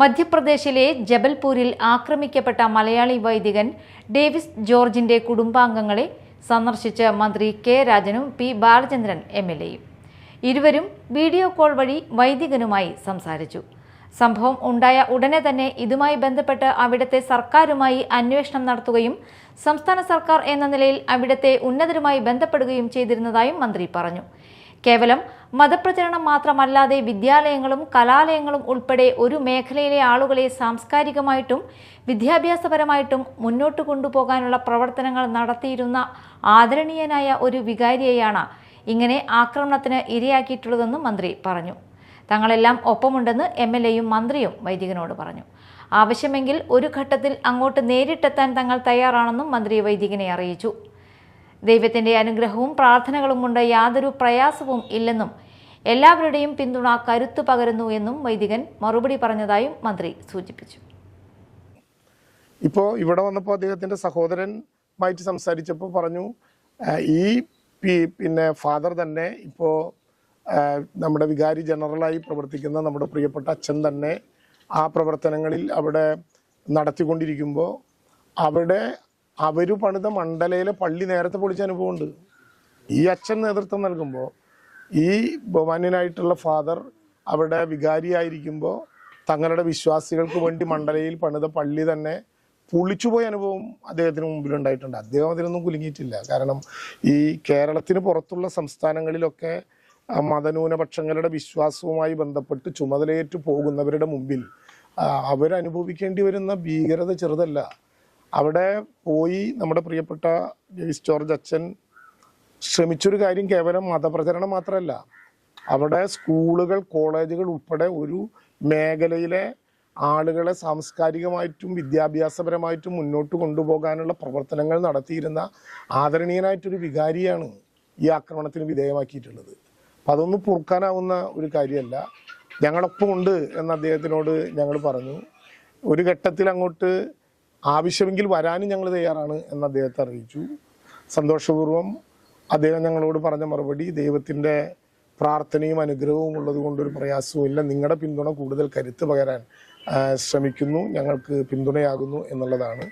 മധ്യപ്രദേശിലെ ജബൽപൂരിൽ ആക്രമിക്കപ്പെട്ട മലയാളി വൈദികൻ ഡേവിസ് ജോർജിന്റെ കുടുംബാംഗങ്ങളെ സന്ദർശിച്ച മന്ത്രി കെ രാജനും പി ബാലചന്ദ്രൻ എം എൽ എയും. ഇരുവരും വീഡിയോ കോൾ വഴി വൈദികനുമായി സംസാരിച്ചു. സംഭവം ഉണ്ടായ ഉടനെ തന്നെ ഇതുമായി ബന്ധപ്പെട്ട് അവിടുത്തെ സർക്കാരുമായി അന്വേഷണം നടത്തുകയും സംസ്ഥാന സർക്കാർ എന്ന നിലയിൽ അവിടുത്തെ ഉന്നതരുമായി ബന്ധപ്പെടുകയും ചെയ്തിരുന്നതായും മന്ത്രി പറഞ്ഞു. കേവലം മതപ്രചരണം മാത്രമല്ലാതെ വിദ്യാലയങ്ങളും കലാലയങ്ങളും ഉൾപ്പെടെ ഒരു മേഖലയിലെ ആളുകളെ സാംസ്കാരികമായിട്ടും വിദ്യാഭ്യാസപരമായിട്ടും മുന്നോട്ട് കൊണ്ടുപോകാനുള്ള പ്രവർത്തനങ്ങൾ നടത്തിയിരുന്ന ആദരണീയനായ ഒരു വികാരിയെയാണ് ഇങ്ങനെ ആക്രമണത്തിന് ഇരയാക്കിയിട്ടുള്ളതെന്നും മന്ത്രി പറഞ്ഞു. തങ്ങളെല്ലാം ഒപ്പമുണ്ടെന്ന് എം എൽ എയും മന്ത്രിയും വൈദികനോട് പറഞ്ഞു. ആവശ്യമെങ്കിൽ ഒരു ഘട്ടത്തിൽ അങ്ങോട്ട് നേരിട്ടെത്താൻ തങ്ങൾ തയ്യാറാണെന്നും മന്ത്രി വൈദികനെ അറിയിച്ചു. ദൈവത്തിന്റെ അനുഗ്രഹവും പ്രാർത്ഥനകളും കൊണ്ട് യാതൊരു പ്രയാസവും ഇല്ലെന്നും എല്ലാവരുടെയും പിന്തുണ കരുത്തു പകരുന്നു എന്നും വൈദികൻ മറുപടി പറഞ്ഞതായും മന്ത്രി സൂചിപ്പിച്ചു. ഇപ്പോൾ ഇവിടെ വന്നപ്പോൾ അദ്ദേഹത്തിന്റെ സഹോദരൻമായിട്ട് സംസാരിച്ചപ്പോൾ പറഞ്ഞു ഈ പിന്നെ ഫാദർ തന്നെ ഇപ്പോൾ നമ്മുടെ വികാരി ജനറലായി പ്രവർത്തിക്കുന്ന നമ്മുടെ പ്രിയപ്പെട്ട അച്ഛൻ തന്നെ ആ പ്രവർത്തനങ്ങളിൽ അവിടെ നടത്തിക്കൊണ്ടിരിക്കുമ്പോൾ അവിടെ അവർ പണിത മണ്ഡലയിലെ പള്ളി നേരത്തെ പൊളിച്ച അനുഭവമുണ്ട് ഈ അച്ഛൻ നേതൃത്വം നൽകുമ്പോൾ ഈ ബഹുമാന്യനായിട്ടുള്ള ഫാദർ അവിടെ വികാരിയായിരിക്കുമ്പോൾ തങ്ങളുടെ വിശ്വാസികൾക്ക് വേണ്ടി മണ്ഡലയിൽ പണിത പള്ളി തന്നെ പൊളിച്ചുപോയ അനുഭവം അദ്ദേഹത്തിന് മുമ്പിൽ ഉണ്ടായിട്ടുണ്ട്. അദ്ദേഹം അതിനൊന്നും കുലുങ്ങിയിട്ടില്ല. കാരണം ഈ കേരളത്തിന് പുറത്തുള്ള സംസ്ഥാനങ്ങളിലൊക്കെ മതന്യൂനപക്ഷങ്ങളുടെ വിശ്വാസവുമായി ബന്ധപ്പെട്ട് ചുമതലയേറ്റു പോകുന്നവരുടെ മുമ്പിൽ അവരനുഭവിക്കേണ്ടി വരുന്ന ഭീകരത ചെറുതല്ല. അവിടെ പോയി നമ്മുടെ പ്രിയപ്പെട്ട ജെയിസ് ജോർജ് അച്ഛൻ ശ്രമിച്ചൊരു കാര്യം കേവലം മതപ്രചരണം മാത്രമല്ല. അവിടെ സ്കൂളുകൾ കോളേജുകൾ ഉൾപ്പെടെ ഒരു മേഖലയിലെ ആളുകളെ സാംസ്കാരികമായിട്ടും വിദ്യാഭ്യാസപരമായിട്ടും മുന്നോട്ട് കൊണ്ടുപോകാനുള്ള പ്രവർത്തനങ്ങൾ നടത്തിയിരുന്ന ആദരണീയനായിട്ടൊരു വികാരിയാണ് ഈ ആക്രമണത്തിന് വിധേയമാക്കിയിട്ടുള്ളത്. അപ്പം അതൊന്നും പൊറുക്കാനാവുന്ന ഒരു കാര്യമല്ല. ഞങ്ങളൊപ്പം ഉണ്ട് എന്ന് അദ്ദേഹത്തിനോട് ഞങ്ങൾ പറഞ്ഞു. ഒരു ഘട്ടത്തിൽ അങ്ങോട്ട് ആവശ്യമെങ്കിൽ വരാനും ഞങ്ങൾ തയ്യാറാണ് എന്ന് അദ്ദേഹത്തെ അറിയിച്ചു. സന്തോഷപൂർവം അദ്ദേഹം ഞങ്ങളോട് പറഞ്ഞ മറുപടി ദൈവത്തിന്റെ പ്രാർത്ഥനയും അനുഗ്രഹവും ഉള്ളത് കൊണ്ടൊരു പ്രയാസവും ഇല്ല നിങ്ങളുടെ പിന്തുണ കൂടുതൽ കരുത്ത് പകരാൻ ശ്രമിക്കുന്നു. ഞങ്ങൾക്ക് പിന്തുണയാകുന്നു എന്നുള്ളതാണ്.